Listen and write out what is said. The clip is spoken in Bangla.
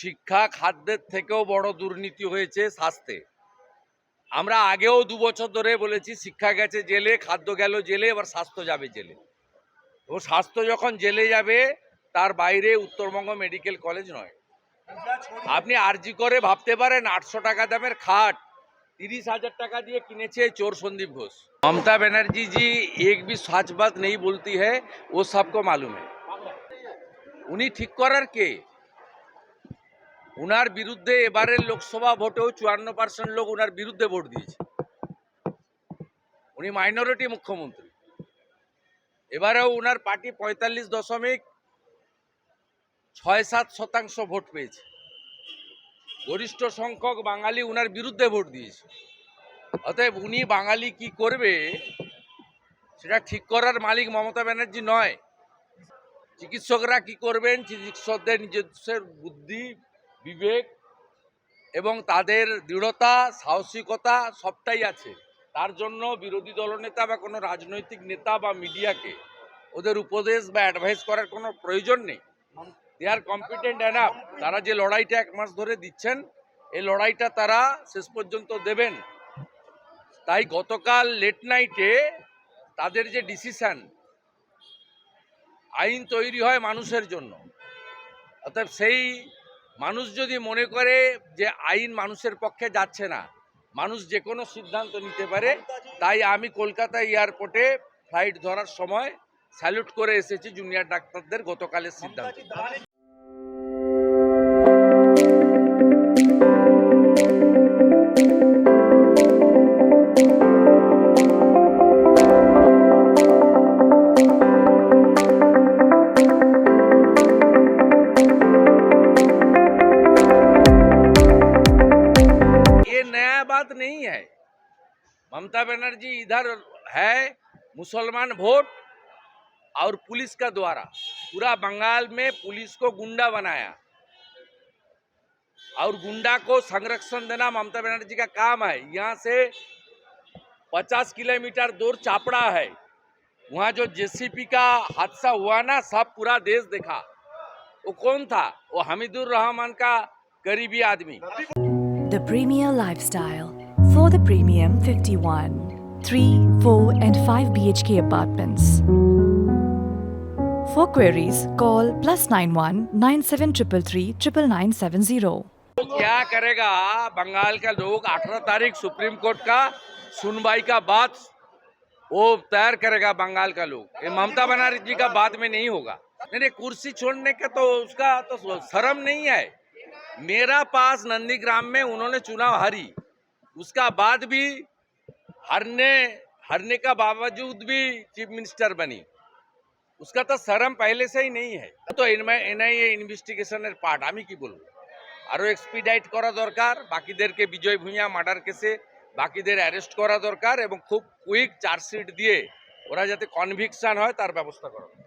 শিক্ষা খাদ্যের থেকেও বড় দুর্নীতি হয়েছে স্বাস্থ্যে। আমরা আগেও দু বছর ধরে বলেছি, শিক্ষা গেছে জেলে, খাদ্য গেল জেলে, এবার স্বাস্থ্য যাবে জেলে। ও স্বাস্থ্য যখন জেলে যাবে, তার বাইরে উত্তরবঙ্গ মেডিকেল কলেজ নয়। আপনি আরজি করে ভাবতে পারেন, আটশো টাকা দামের খাট, তিরিশ হাজার টাকা দিয়ে কিনেছে চোর সন্দীপ ঘোষ। মমতা ব্যানার্জি জি এক বি সাচ নেই বলতি হ্যাঁ ও সবকো মালুম হ্যাঁ উনি ঠিক করার কে? উনার বিরুদ্ধে এবারের লোকসভা ভোটেও চুয়ান্ন পার্সেন্ট লোক উনার বিরুদ্ধে ভোট দিয়েছে। উনি মাইনরিটি মুখ্যমন্ত্রী। এবারেও উনার পার্টি পঁয়তাল্লিশ দশমিক ছয় সাত শতাংশ ভোট পেয়েছে। গরিষ্ঠ সংখ্যক বাঙালি উনার বিরুদ্ধে ভোট দিয়েছে। অতএব উনি বাঙালি কি করবে, সেটা ঠিক করার মালিক মমতা ব্যানার্জি নয়। চিকিৎসকরা কি করবেন, চিকিৎসকদের নিজস্বের বুদ্ধি বিবেক এবং তাদের দৃঢ়তা, সাহসিকতা সবটাই আছে। তার জন্য বিরোধী দলনেতা বা কোনো রাজনৈতিক নেতা বা মিডিয়াকে ওদের উপদেশ বা অ্যাডভাইস করার কোনো প্রয়োজন নেই। দে আর কম্পিটেন্ট এনাফ তারা যে লড়াইটা এক মাস ধরে দিচ্ছেন, এই লড়াইটা তারা শেষ পর্যন্ত দেবেন। তাই গতকাল লেট নাইটে তাদের যে ডিসিশান আইন তৈরি হয় মানুষের জন্য। অর্থাৎ সেই মানুষ যদি মনে করে যে আইন মানুষের পক্ষে যাচ্ছে না, মানুষ যে কোনো সিদ্ধান্ত নিতে পারে, তাই আমি কলকাতা এয়ারপোর্টে ফ্লাইট ধরার সময় স্যালুট করে এসেছি জুনিয়র ডাক্তারদের গতকালের সিদ্ধান্ত। नया बात नहीं है। ममता बनर्जी इधर है, मुसलमान वोट और पुलिस का द्वारा। पूरा बंगाल में पुलिस को गुंडा बनाया और गुंडा को संरक्षण देना ममता बनर्जी का काम है। यहाँ से 50 किलोमीटर दूर चापड़ा है। वहाँ जो जेसीपी का हादसा हुआ ना, सब पूरा देश देखा। वो कौन था? वो हमीदुर रहमान का करीबी आदमी। The Premier Lifestyle for the Premium 51. 3, 4, and 5 BHK apartments. For queries, call plus 91 9733 99970. तो क्या करेगा बंगाल का लोग 18 तारीख सुप्रीम कोर्ट का सुनवाई का बात वो तैयार करेगा बंगाल का लोग ये ममता बनर्जी का बाद में नहीं होगा नहीं कुर्सी छोड़ने का तो उसका तो शर्म नहीं है मेरा पास नंदीग्राम में उन्होंने चुनाव हारी उसका बाद भी हारने हारने का बावजूद भी चीफ मिनिस्टर बनी उसका तो शर्म पहले से ही नहीं है तो এনআইএ ইনভেস্টিগেশনের পার্ট আমি কি বলবো আরও এক্সপিডাইট করা দরকার বাকিদেরকে বিজয় ভূঁইয়া মার্ডার কেসে বাকিদের অ্যারেস্ট করা দরকার এবং খুব কুইক চার্জশিট দিয়ে ওরা যাতে কনভিকশন হয় তার ব্যবস্থা করা